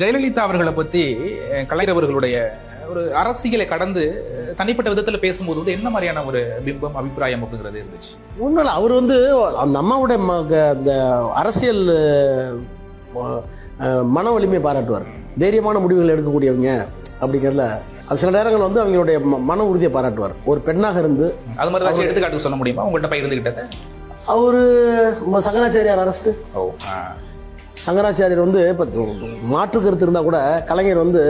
ஜெயலலிதா அவர்களை பத்தி கலைஞர் அவர்களுடைய ஒரு அரசியலை கடந்து தனிப்பட்ட விதத்துல பேசும்போது வந்து என்ன மாதிரியான ஒரு பிம்பம் அபிப்பிராயம் அப்படிங்கிறது இருந்துச்சு? இல்லை. அவர் வந்து அந்த அம்மாவுடைய அந்த அரசியல் மன வலிமை பாராட்டுவார். தைரியமான முடிவுகள் எடுக்கக்கூடியவங்க அப்படிங்கிறதுல சில நேரங்கள் வந்து அவங்களுடைய மன உறுதியை பாராட்டுவார். ஒரு பெண்ணாக இருந்து அது மாதிரி ஏதாச்சும் எடுத்துக்காட்டு சொல்ல முடியுமா? உங்கள்கிட்ட பகிர்ந்துகிட்டது? அவர் சங்கராச்சாரியார் அரசு. சங்கராச்சாரியர் வந்து இப்போ மாற்று கருத்து இருந்தால் கூட கலைஞர் வந்து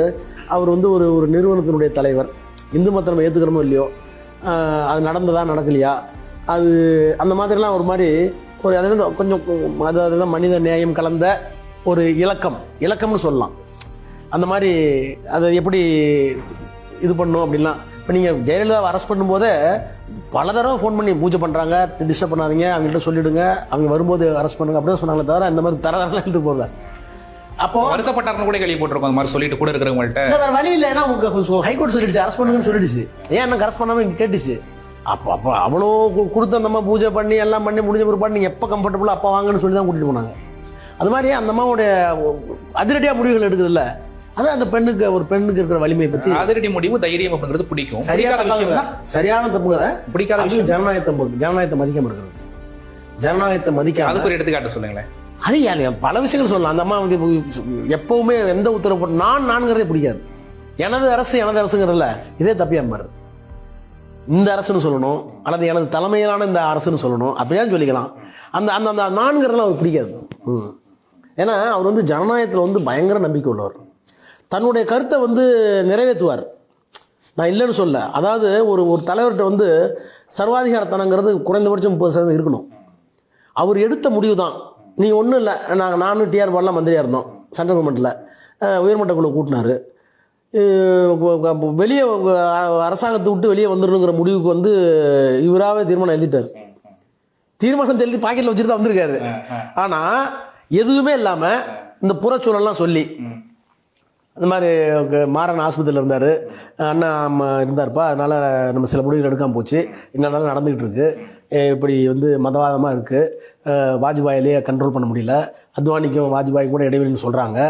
அவர் வந்து ஒரு ஒரு நிறுவனத்தினுடைய தலைவர். இந்து மதத்தை நம்ம ஏற்றுக்கிறோமோ இல்லையோ? அது நடந்ததா நடக்கலையா? அது அந்த மாதிரிலாம் ஒரு மாதிரி ஒரு அதாவது கொஞ்சம் அது அதுதான் மனித நேயம் கலந்த ஒரு இலக்கம். இலக்கம்னு சொல்லலாம். அந்த மாதிரி அதை எப்படி இது பண்ணும் அப்படின்லாம் இப்போ நீங்கள் ஜெயலலிதாவை அரெஸ்ட் பண்ணும்போதே பல தடவை ஃபோன் பண்ணி பூஜை பண்ணுறாங்க டிஸ்டர்ப் பண்ணாதீங்க அவங்ககிட்ட சொல்லிடுங்க அவங்க வரும்போது அரெஸ்ட் பண்ணுங்க அப்படின்னு சொன்னாங்களே தவிர இந்த மாதிரி தரதெல்லாம் எடுத்து போகல. அப்போ வருத்தப்பட்டார்னு கூட கேள்விப்பட்டிருக்கோம். அந்த மாதிரி சொல்லிட்டு கூட இருக்கிறவங்கள்ட்ட. வேற வழி இல்லை. ஏன்னா உங்க ஹைகோர்ட் சொல்லிடுச்சு அரெஸ்ட் பண்ணுங்கன்னு சொல்லிடுச்சு. ஏன் என்ன அரெஸ்ட் பண்ணாம இங்க கேட்டுச்சு? அப்போ அப்போ அவ்வளோ கொடுத்து அந்த அம்மா பூஜை பண்ணி எல்லாம் பண்ணி முடிஞ்ச பிற்பாடு நீங்கள் எப்போ கம்ஃபர்டபுளோ அப்போ வாங்கன்னு சொல்லி தான் கூட்டிட்டு போனாங்க. அது மாதிரி அந்த அம்மாவுடைய அதிரடியாக முடிவுகள் எடுக்குதுல்ல. அது அந்த பெண்ணுக்கு ஒரு பெண்ணுக்கு இருக்கிற வலிமையை பற்றி அதிரடி முடிவு தைரியம் அப்படிங்கிறது பிடிக்கும். சரியான விஷயம் சரியான தப்புங்க பிடிக்காத விஷயம். ஜனநாயகத்தை ஜனநாயகத்தை மதிக்காம இருக்கிறது. ஜனநாயகத்தை மதிக்காம அதுக்கு ஒரு எடுத்துக்காட்டு சொல்லுங்களேன். அது ஏன்? பல விஷயங்கள் சொல்லலாம். அந்த அம்மா வந்து எப்பவுமே எந்த உத்தரவு போட்டு நான் நான்கிறதே பிடிக்காது. எனது அரசு எனது அரசுங்கிறதுல இதே தப்பியா பாரு இந்த அரசுன்னு சொல்லணும் அல்லது எனது தலைமையிலான இந்த அரசுன்னு சொல்லணும் அப்படியான்னு சொல்லிக்கலாம். அந்த அந்த அந்த நான்கிறதுலாம் அவருக்கு பிடிக்காது. ஏன்னா அவர் வந்து ஜனநாயகத்தில் வந்து பயங்கர நம்பிக்கை உள்ளவர். தன்னுடைய கருத்தை வந்து நிறைவேற்றுவார். நான் இல்லைன்னு சொல்ல. அதாவது ஒரு ஒரு தலைவர்கிட்ட வந்து சர்வாதிகாரத்தனங்கிறது குறைந்தபட்சம் முப்பது சதவீதம் இருக்கணும். அவர் எடுத்த முடிவு தான் நீ ஒன்றும் இல்லை. நாங்கள் நானும் டிஆர் பாலாம் மந்திரியாக இருந்தோம். சென்ட்ரல் கவர்மெண்ட்டில் உயர்மட்ட குழு கூட்டினாரு. வெளியே அரசாங்கத்தை விட்டு வெளியே வந்துடணுங்கிற முடிவுக்கு வந்து இவராகவே தீர்மானம் எழுதிட்டார். தீர்மானம் எழுதி பாக்கெட்டில் வச்சுட்டு தான் வந்திருக்காரு. ஆனால் எதுவுமே இல்லாமல் இந்த புறச்சூழல்லாம் சொல்லி அந்த மாதிரி மாறன் ஆஸ்பத்திரியில் இருந்தார். அண்ணா அம்மா இருந்தார்ப்பா. அதனால் நம்ம சில முடிவுகள் எடுக்காமல் போச்சு. என்னென்னாலும் நடந்துக்கிட்டு இருக்குது இப்படி வந்து மதவாதமாக இருக்குது வாஜ்பாயிலேயே கண்ட்ரோல் பண்ண முடியல. அத்வானிக்கும் வாஜ்பாய்க்கும் கூட இடைவெளின்னு சொல்கிறாங்க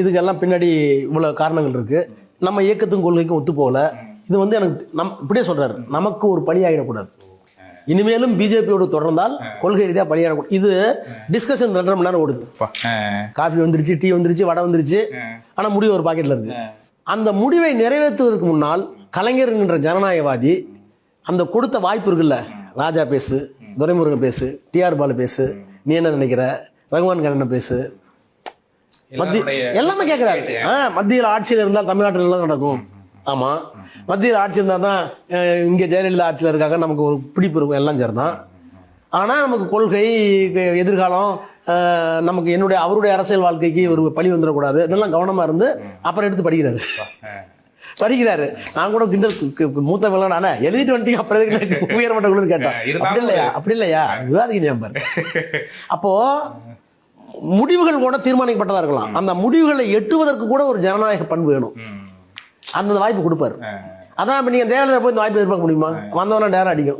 இதுக்கெல்லாம் பின்னாடி இவ்வளோ காரணங்கள் இருக்குது நம்ம இயக்கத்தின் கொள்கைக்கும் ஒத்து இது வந்து எனக்கு நம் இப்படியே சொல்கிறார் நமக்கு ஒரு பழி ஆகிடக்கூடாது இனிமேலும் பிஜேபியோடு தொடர்ந்தால் கொள்கை ரீதியாக பணியாடக்கூடாது இது டிஸ்கஷன் ரெண்டரை மணி நேரம் ஓடுது. காஃபி வந்துருச்சு டீ வந்துருச்சு வடை வந்துருச்சு. ஆனா முடிவு ஒரு பாக்கெட்ல இருக்கு. அந்த முடிவை நிறைவேற்றுவதற்கு முன்னால் கலைஞர் என்கின்ற ஜனநாயகவாதி அந்த கொடுத்த வாய்ப்பு இருக்குல்ல. ராஜா பேசு துரைமுருகன் பேசு டிஆர் பாலு பேசு நீ என்ன நினைக்கிற? ரகுமான் கண்ணன் பேசு. மத்திய எல்லாமே கேட்குறாரு மத்தியில் ஆட்சியில் இருந்தால் தமிழ்நாட்டில் எல்லாம் நடக்கும். ஆமா. மத்தியில் ஆட்சி இருந்தால் தான் இங்க ஜெயலலிதா ஆட்சியில் இருக்காங்க நமக்கு ஒரு பிடிப்பு இருக்கும் எல்லாம் சரிதான். ஆனா நமக்கு கொள்கை எதிர்காலம் நமக்கு என்னுடைய அவருடைய அரசியல் வாழ்க்கைக்கு ஒரு பழி வந்துடக்கூடாது. இதெல்லாம் கவனமா இருந்து அப்புறம் எடுத்து படிக்கிறாரு. படிக்கிறாரு. நான் கூட கிண்டல் மூத்த நானே எழுதிட்டு வந்துட்டீங்க அப்புறம் உயர்மட்ட குழுன்னு கேட்டேன். அப்படி இல்லையா? அப்படி இல்லையா? விவாதிக்க பாரு. அப்போ முடிவுகள் கூட தீர்மானிக்கப்பட்டதா இருக்கலாம். அந்த முடிவுகளை எட்டுவதற்கு கூட ஒரு ஜனநாயக பண்பு வேணும். அந்த வாய்ப்பு கொடுப்பாரு. அதான் இப்ப நீங்க தேவையில்லை போய் இந்த வாய்ப்பு எதிர்பார்க்க முடியுமா? வந்தவன நேரம் அடிக்கும்.